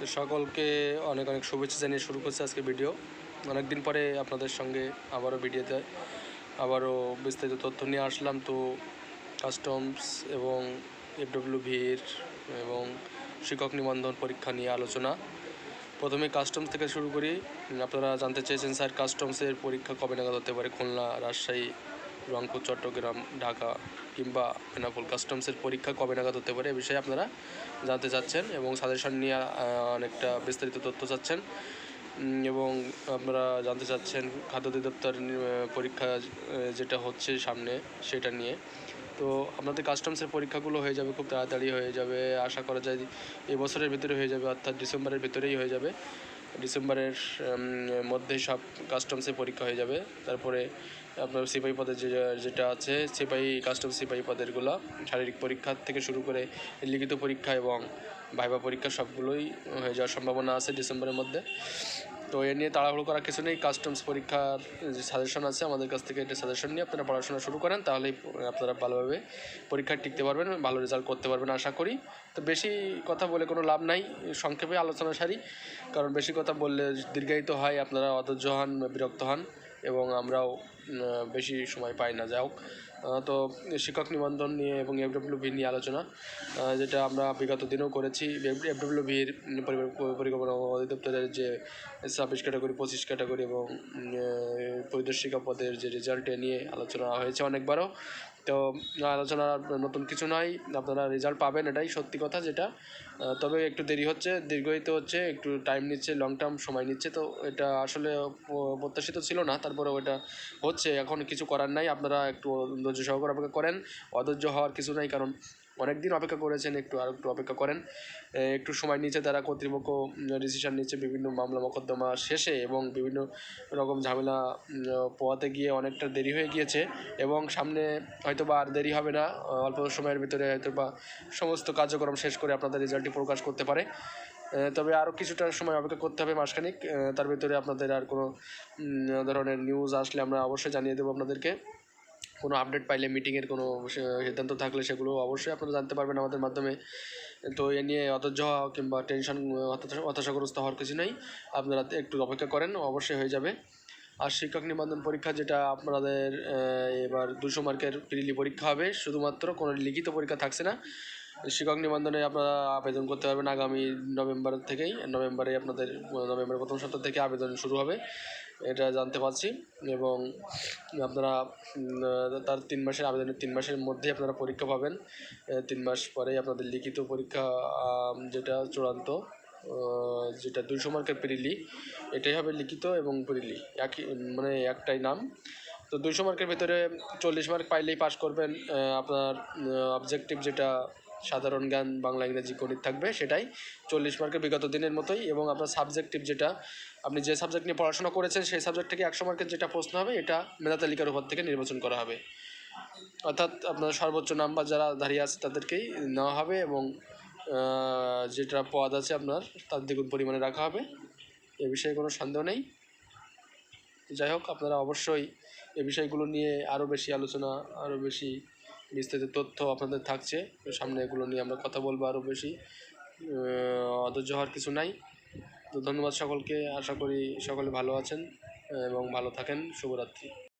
তো সকলকে অনেক অনেক শুভেচ্ছা জানিয়ে শুরু করছে আজকে ভিডিও অনেক দিন পরে আপনাদের সঙ্গে আবারও ভিডিওতে আবারও বিস্তারিত তথ্য নিয়ে আসলাম। তো কাস্টমস এবং এফডব্লিউ ভির এবং শিক্ষক নিবন্ধন পরীক্ষা নিয়ে আলোচনা। প্রথমে কাস্টমস থেকে শুরু করি। আপনারা জানতে চেয়েছেন, স্যার কাস্টমসের পরীক্ষা কবে নাগাদ হতে পারে? খুলনা, রাজশাহী রংপুর, চট্টগ্রাম, ঢাকা কিংবা বেনাপোল কাস্টমসের পরীক্ষা কবে নাগাদ হতে পারে এ বিষয়ে আপনারা জানতে চাচ্ছেন এবং সাজেশন নিয়ে অনেকটা বিস্তারিত তথ্য চাচ্ছেন। এবং আপনারা জানতে চাচ্ছেন খাদ্য অধিদপ্তর পরীক্ষা যেটা হচ্ছে সামনে সেটা নিয়ে। তো আপনাদের কাস্টমসের পরীক্ষাগুলো হয়ে যাবে, খুব তাড়াতাড়ি হয়ে যাবে, আশা করা যায় এই বছরের ভিতরে হয়ে যাবে, অর্থাৎ ডিসেম্বরের ভিতরেই হয়ে যাবে। ডিসেম্বরের মধ্যে সব কাস্টমসে পরীক্ষা হয়ে যাবে। তারপরে আপনার সিপাহী পদের যে, যেটা আছে, সিপাহী কাস্টম সিপাহী পদেরগুলো শারীরিক পরীক্ষা থেকে শুরু করে লিখিত পরীক্ষা এবং ভাইবা পরীক্ষা সবগুলোই হয়ে যাওয়ার সম্ভাবনা আছে ডিসেম্বরের মধ্যে। তো এ নিয়ে তাড়াহুড়ো করার কিছু নেই কাস্টমস পরীক্ষার যে সাজেশন আছে আমাদের কাছ থেকে এটা সাজেশন নিয়ে আপনারা পড়াশোনা শুরু করেন, তাহলেই আপনারা ভালোভাবে পরীক্ষা টিকতে পারবেন, ভালো রেজাল্ট করতে পারবেন আশা করি। তো বেশি কথা বলে কোনো লাভ নাই, সংক্ষেপে আলোচনা সারি, কারণ বেশি কথা বললে দীর্ঘায়িত হয়, আপনারা অধৈর্য হন, বিরক্ত হন, এবং আমরাও বেশি সময় পাই না। যাই হোক তো শিক্ষক নিবন্ধন নিয়ে এবং এফডব্লিউ ভি নিয়ে আলোচনা যেটা আমরা বিগত দিনেও করেছি। এফডব্লিউ ভির পরিকল্পনা অধিদপ্তরের যে ছাব্বিশ ক্যাটাগরি, পঁচিশ ক্যাটাগরি এবং পরিদর্শিকা পদের যে রেজাল্ট নিয়ে আলোচনা হয়েছে অনেকবারও। তো আলোচনা নতুন কিছু নয়, আপনারা রেজাল্ট পাবেন, এটাই সত্যি কথা যেটা। তবে একটু দেরি হচ্ছে, দীর্ঘায়িত হচ্ছে, একটু টাইম নিচ্ছে লং টার্ম সময় নিচ্ছে, তো এটা আসলে প্রত্যাশিত ছিল না তারপরে ওটা হচ্ছে। এখন কিছু করার নাই। আপনারা একটু ধৈর্য সহকারে অপেক্ষা করেন। অধৈর্য হওয়ার কিছু নাই, কারণ অনেক দিন অপেক্ষা করেছেন, একটু আর একটু অপেক্ষা করেন। একটু সময় নিচ্ছে তারা কর্তৃপক্ষ ডিসিশন নিচ্ছে বিভিন্ন মামলা মোকদ্দমা শেষে এবং বিভিন্ন রকম ঝামেলা পোয়াতে গিয়ে অনেকটা দেরি হয়ে গিয়েছে এবং সামনে হয়তো বা আর দেরি হবে না, অল্প সময়ের ভিতরে হয়তো বা সমস্ত কার্যক্রম শেষ করে আপনাদের রেজাল্টটি প্রকাশ করতে পারে। তবে আরও কিছুটা সময় অপেক্ষা করতে হবে মাসখানিক। তার ভিতরে আপনাদের আর কোনো ধরনের নিউজ আসলে আমরা অবশ্যই জানিয়ে দেবো আপনাদেরকে। কোনো আপডেট পাইলে মিটিংয়ের কোনো সিদ্ধান্ত থাকলে সেগুলো অবশ্যই আপনারা জানতে পারবেন আমাদের মাধ্যমে। তো এ নিয়ে অধৈর্য কিংবা টেনশন হতাশা- হতাশাগ্রস্ত হওয়ার কিছু নেই। আপনারা একটু অপেক্ষা করেন, অবশ্যই হয়ে যাবে। আর শিক্ষক নিবন্ধন পরীক্ষা যেটা আপনাদের এবার দুশো মার্কের প্রিলি পরীক্ষা হবে, শুধুমাত্র কোনো লিখিত পরীক্ষা থাকছে না। শিক্ষক নিবন্ধনে আপনারা আবেদন করতে পারবেন আগামী নভেম্বর থেকেই। নভেম্বরে আপনাদের, নভেম্বরের প্রথম সপ্তাহ থেকে আবেদন শুরু হবে। এটা জানতে পারছি এবং আপনারা তার তিন মাসের আবেদনের তিন মাসের মধ্যে আপনারা পরীক্ষা পাবেন। তিন মাস পরেই আপনাদের লিখিত পরীক্ষা যেটা চূড়ান্ত যেটা দুইশো মার্কের প্রিলি, এটাই হবে লিখিত এবং প্রিলি। একই মানে একটাই নাম। তো দুইশো মার্কের ভিতরে চল্লিশ মার্ক পাইলেই পাস করবেন। আপনার অবজেক্টিভ যেটা সাধারণ জ্ঞান বাংলা ইংরেজি গণিত থাকবে, সেটাই চল্লিশ মার্কের বিগত দিনের মতোই এবং আপনার সাবজেক্টিভ যেটা, আপনি যে সাবজেক্ট নিয়ে পড়াশোনা করেছেন, সেই সাবজেক্ট থেকে একশো মার্কের যেটা প্রশ্ন হবে, এটা মেধা তালিকার উপর থেকে নির্বাচন করা হবে। অর্থাৎ আপনার সর্বোচ্চ নাম্বার যারা দাঁড়িয়ে আছে, তাদেরকেই নেওয়া হবে এবং যেটা পদ আছে আপনার, তার দ্বিগুণ পরিমাণে রাখা হবে। এ বিষয়ে কোনো সন্দেহ নেই। যাই হোক, আপনারা অবশ্যই এ বিষয়গুলো নিয়ে আরও বেশি আলোচনা, আরও বেশি বিস্তারিত তথ্য আপনাদের থাকছে। সামনে এগুলো নিয়ে আমরা কথা বলব আরও বেশি। অধৈর্য হওয়ার কিছু নাই। তো ধন্যবাদ সকলকে। আশা করি সকলে ভালো আছেন এবং ভালো থাকেন। শুভরাত্রি।